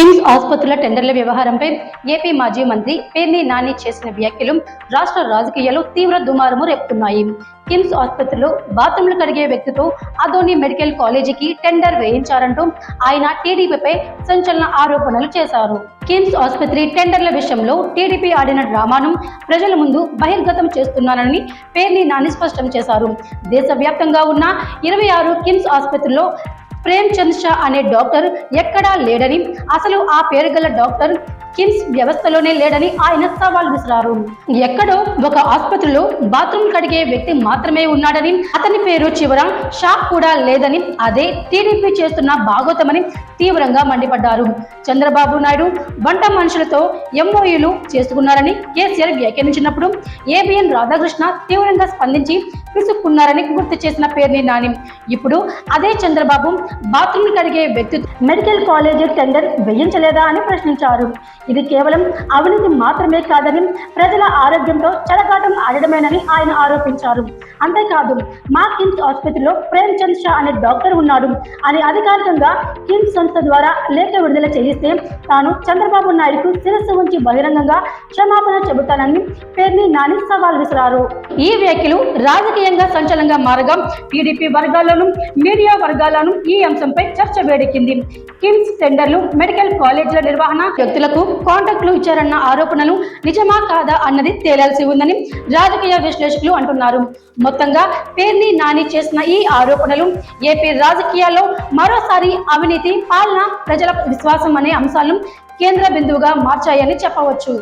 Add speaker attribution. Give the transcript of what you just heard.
Speaker 1: కిమ్స్ ఆసుపత్రుల టెండర్ల వ్యవహారంపై ఏపీ మాజీ మంత్రి పేర్ని నాని చేసిన వ్యాఖ్యలు రాష్ట్ర రాజకీయాలు తీవ్ర దుమారము రేపుతున్నాయి. కిమ్స్ ఆసుపత్రిలో బాత్రూంలు కడిగే వ్యక్తితో అదోని మెడికల్ కాలేజీకి టెండర్ వేయించారంటూ ఆయన టీడీపీపై సంచలన ఆరోపణలు చేశారు. కిమ్స్ ఆసుపత్రి టెండర్ల విషయంలో టీడీపీ ఆడిన డ్రామాను ప్రజల ముందు బహిర్గతం చేస్తున్నానని పేర్ని నాని స్పష్టం చేశారు. దేశవ్యాప్తంగా ఉన్న ఇరవై ఆరు కిమ్స్ ఆసుపత్రిలో ప్రేమ్ చంద్ షా అనే డాక్టర్ ఎక్కడా లేడని అసలు ఆ పేరు గల డాక్టర్ కిమ్స్ వ్యవస్థలోనే లేడని ఆయన సవాల్ విసిరారు. ఎక్కడో ఒక ఆసుపత్రిలో బాత్రూమ్ కడిగే వ్యక్తి మాత్రమే ఉన్నాడని అతని పేరు చివర షా కూడా లేదని అదే టీడీపీ చేస్తున్న భాగోతమని తీవ్రంగా మండిపడ్డారు. చంద్రబాబు నాయుడు వంట మనుషులతో ఎంఓయూలు చేసుకున్నారని కేసీఆర్ వ్యాఖ్యానించినప్పుడు ఏబిఎన్ రాధాకృష్ణ తీవ్రంగా స్పందించి విసుక్కున్నారని గుర్తు చేసిన పేరుని నాని. ఇప్పుడు అదే చంద్రబాబు బాత్రూమ్ కడిగే వ్యక్తి మెడికల్ కాలేజీ టెండర్ వేయించలేదా అని ప్రశ్నించారు. ఇది కేవలం అవినీతి మాత్రమే కాదని ప్రజల ఆరోగ్యంతో చెలగాటం ఆడడమేనని ఆయన ఆరోపించారు. అంతేకాదు మా కిమ్స్ ఆసుపత్రిలో ప్రేమ్ చంద్ షా అనే డాక్టర్ ఉన్నాడు అని అధికారికంగా కిమ్స్ సంస్థ ద్వారా లేఖ విడుదల చేయిస్తే తాను చంద్రబాబు నాయుడుకు శిరస్సు ఉంచి బహిరంగంగా క్షమాపణ చెబుతానని పేర్ని నాని సవాల్ విసిరారు. ఈ వ్యాఖ్యలు రాజకీయంగా సంచలనంగా మారగా టీడీపీ వర్గాల్లోనూ మీడియా వర్గాల్లోనూ ఈ అంశంపై చర్చ వేడెక్కింది. కిమ్స్ టెండర్లు మెడికల్ కాలేజీల నిర్వహణ వ్యక్తులకు కాంట్రాక్టులు ఇచ్చారన్న ఆరోపణలు నిజమా కాదా అన్నది తేలాల్సి ఉందని రాజకీయ విశ్లేషకులు అంటున్నారు. మొత్తంగా పేర్ని నాని చేసిన ఈ ఆరోపణలు ఏపీ రాజకీయాల్లో మరోసారి అవినీతి పాలన ప్రజల విశ్వాసం అనే అంశాలను కేంద్ర బిందువుగా మార్చాయని చెప్పవచ్చు.